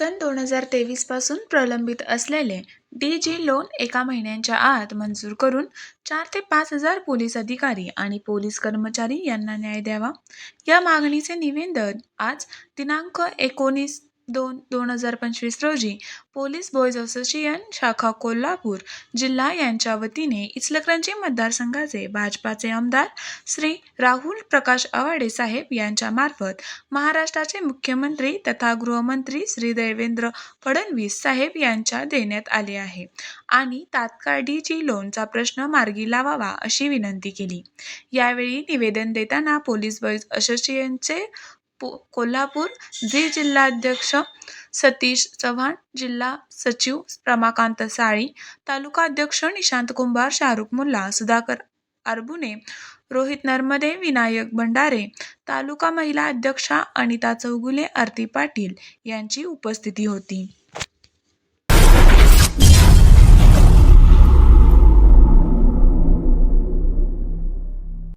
सन दोन हजार तेवीसपासून प्रलंबित असलेले डी जी लोन एका महिन्याच्या आत मंजूर करून चार ते पाच हजार पोलीस अधिकारी आणि पोलीस कर्मचारी यांना न्याय द्यावा. या मागणीचे निवेदन आज दिनांक एकोणीस दोन दोन हजार पंचवीस रोजी पोलीस बॉयज असोसिएशन शाखा कोल्हापूर जिल्हा यांच्या वतीने इचलकरंजी मतदारसंघाचे भाजपाचे आमदार श्री राहुल प्रकाश आवाडे साहेब यांच्या मार्फत महाराष्ट्राचे मुख्यमंत्री तथा गृहमंत्री श्री देवेंद्र फडणवीस साहेब यांच्या देण्यात आले आहे. आणि तात्काळ डी जी लोनचा प्रश्न मार्गी लावावा अशी विनंती केली. यावेळी निवेदन देताना पोलीस बॉयज असोसिएशनचे पो कोल्हापूर जे जिल्हाध्यक्ष सतीश चव्हाण जिल्हा सचिव रमाकांत साळी तालुका अध्यक्ष निशांत कुंभार शाहरुख मुल्ला सुधाकर आरबुने रोहित नर्मदे विनायक भंडारे तालुका महिला अध्यक्षा अनिता चौगुले आरती पाटील यांची उपस्थिती होती.